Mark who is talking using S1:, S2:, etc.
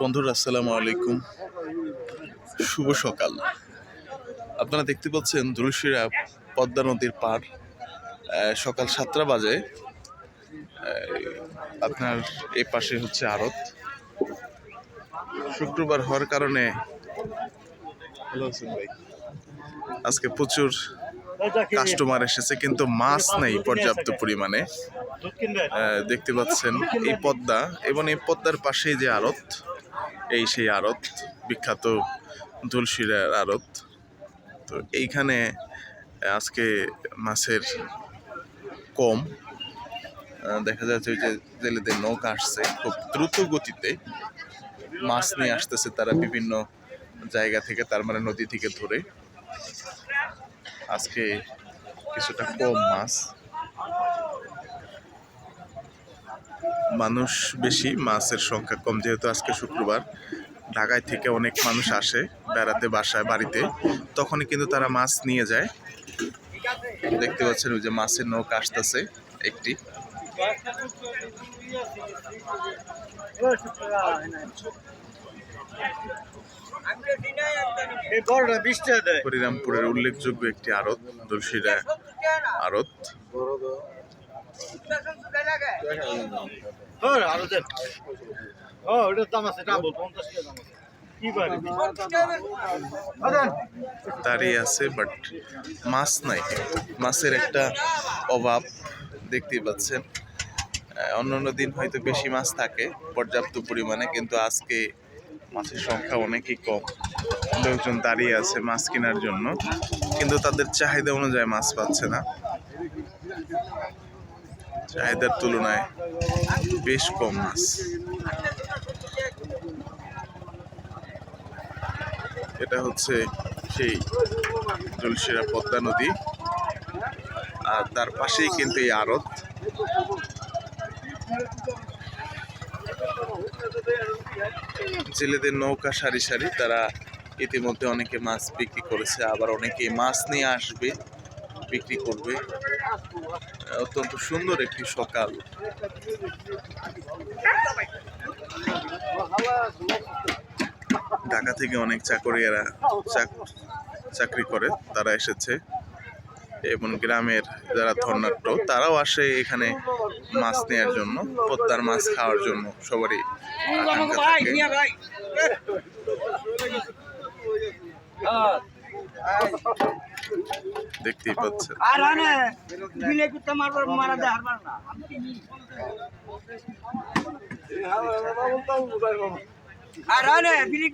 S1: বন্ধুরা আসসালামু আলাইকুম। শুভ সকাল। আপনারা দেখতে পাচ্ছেন ধুলশিরা পদ্মা নদীর পার সকাল সাতটা বাজে। আপনার এই পাশে হচ্ছে আড়ত। শুক্রবার হওয়ার কারণে আজকে প্রচুর কাস্টমার এসেছে কিন্তু মাছ নেই পর্যাপ্ত পরিমাণে। দেখতে পাচ্ছেন এই পদ্মা এবং এই পদ্মার পাশেই যে আড়ত এই সেই আড়ত বিখ্যাত দুলশিরার আড়ত। তো এইখানে আজকে মাছের কম। দেখা যাচ্ছে ওই যে জেলেদের নৌকা আসছে খুব দ্রুত গতিতে। মাছ নিয়ে আসতেছে তারা বিভিন্ন জায়গা থেকে তার মানে নদী থেকে ধরে। আজকে কিছুটা কম মাছ। মানুষ বেশি, মাছের সংখ্যা কম যেহেতু আজকে শুক্রবার। ঢাকায় থেকে অনেক মানুষ আসে বেড়াতে, বাসায়, বাড়িতে। তখনই কিন্তু তারা মাছ নিয়ে যায়। দেখতে পাচ্ছেন ওই যে মাছের নৌকা আসতেছে একটি। হরিরামপুরের উল্লেখযোগ্য একটি আড়ত দলসিরা আড়ত।
S2: দাম আছে
S1: বাট মাছ নাই। মাছের একটা অভাব দেখতেই পাচ্ছেন। অন্যান্য দিন হয়তো বেশি মাছ থাকে পর্যাপ্ত পরিমাণে কিন্তু আজকে মাছের সংখ্যা অনেকই কম। লোকজন দাঁড়িয়ে আছে মাছ কেনার জন্য, কিন্তু তাদের চাহিদা অনুযায়ী মাছ পাচ্ছে না। চাহিদার তুলনায় বেশ কম মাছ। এটা হচ্ছে সেই জলসিরা পদ্মা নদী, আর তার পাশেই কিন্তু এই আড়ত। জেলেদের নৌকা সারি সারি, তারা ইতিমধ্যে অনেকে মাছ বিক্রি করেছে, আবার অনেকে মাছ নিয়ে আসবে, বিক্রি করবে। অত্যন্ত সুন্দর একটি সকাল। ঢাকা থেকে অনেক চাকরিয়ারা চাক- চাকরি করে, তারা এসেছে। এবং গ্রামের যারা ধর্নাট্য তারাও আসে এখানে মাছ নেওয়ার জন্য পদ্মার মাছ খাওয়ার জন্য সবারই দেখতেই পাচ্ছেন।
S2: আর বিলে